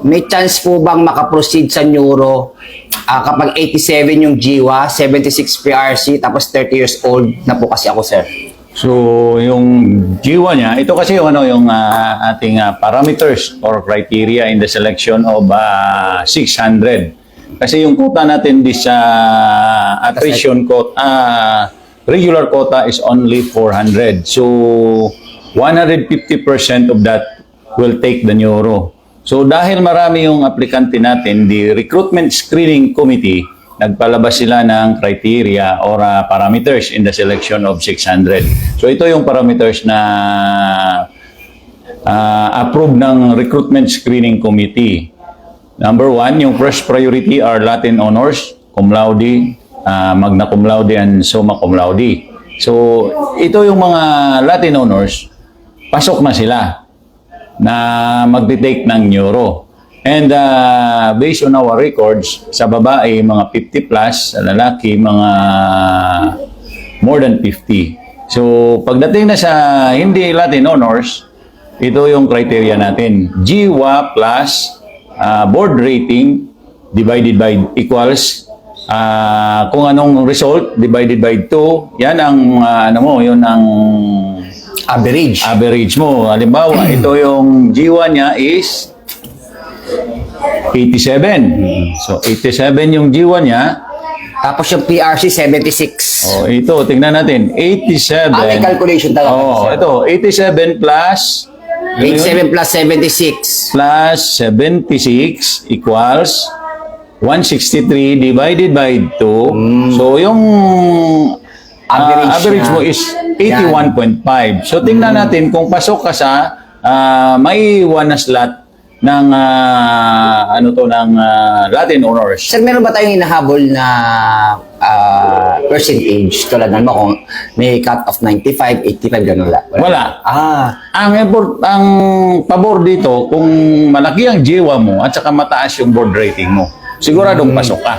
May chance po bang makaproceed sa neuro ah, kapag 87 yung jiwa, 76 PRC, tapos 30 years old na po kasi ako, sir. So, yung jiwa niya, ito kasi yung ano yung ah, ating ah, parameters or criteria in the selection of ah, 600. Kasi yung quota natin this sa attrition quota, ah, regular quota is only 400. So, 150% of that will take the neuro. So, dahil marami yung aplikante natin, the recruitment screening committee nagpalabas sila ng criteria or ah, parameters in the selection of 600. So ito yung parameters na ah, approved ng recruitment screening committee. Number one, yung first priority are Latin honors, cum laude, ah, magna cum laude, and summa cum laude. So ito yung mga Latin honors, pasok na sila na magte-take ng neuro. And uh, based on our records, sa babae, mga 50 plus, sa lalaki, mga more than 50. So, pagdating na sa hindi Latin honors, ito yung criteria natin. GWA plus uh, board rating divided by equals uh, kung anong result divided by 2, yan ang uh, ano mo, yun ang Average. average mo. Halimbawa, ito yung G1 niya is 87. So, 87 yung G1 niya. Tapos yung PRC, 76. Oh, ito, tingnan natin. 87. Ah, may calculation talaga, Oh, ito, 87 plus 87 plus 76. plus 76 equals 163 divided by 2. So, yung ah, Average average na. mo is 81.5. So, tingnan natin kung pasok ka sa ah, may one na slot ng ah, ano to ng ah, Latin honors. Sir, meron ba tayong inahabol na ah, percentage tulad ng mo kung may cut of 95, 85, gano'n lang? Wala. Ah, Ang import, ang pabor dito kung malaki ang jiwa mo at saka mataas yung board rating mo. Siguradong pasok ka.